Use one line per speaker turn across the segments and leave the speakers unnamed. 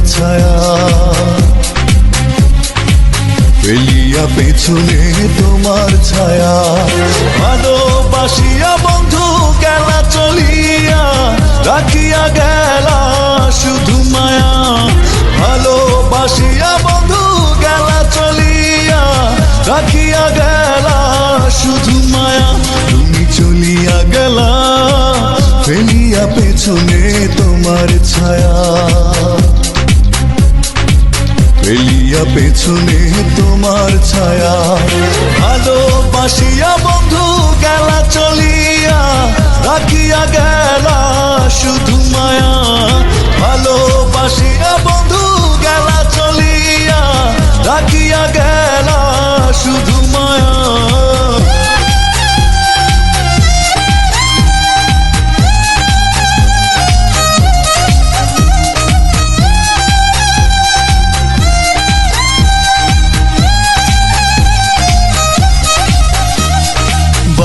ছায়া। ফেলিয়া পেছনে তোমার ছায়া। ভালোবাসিয়া বন্ধু গেলা চলিয়া রাখিয়া গেলা শুধু মায়া। ভালোবাসিয়া বন্ধু গেলা চলিয়া রাখিয়া গেলা শুধু মায়া। তুমি চলিয়া গেলা ফেলিয়া পেছনে তোমার ছায়া। ফেলিয়া পেছনে তোমার ছায়া। ভালোবাসিয়া বন্ধু, গেলা চলিয়া রাখিয়া গেলা শুধু মায়া। ভালোবাসিয়া বন্ধু, গেলা চলিয়া রাখিয়া গেলা শুধু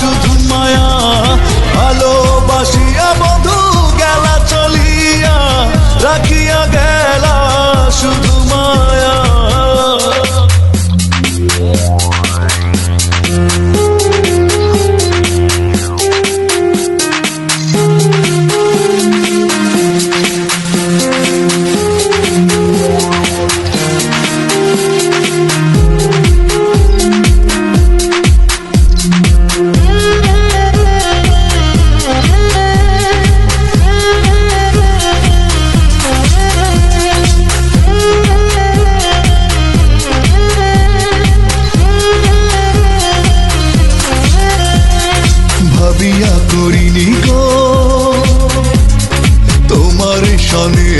শুধু মায়া ভালোবাসিয়া তোমার সনে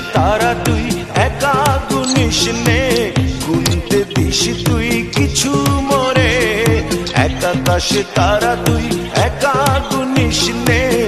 তারা তুই, একা গুনিস নে। গুনতে দিস তুই, কিছু মরে। একা তারা তুই, একা গুনিস নে।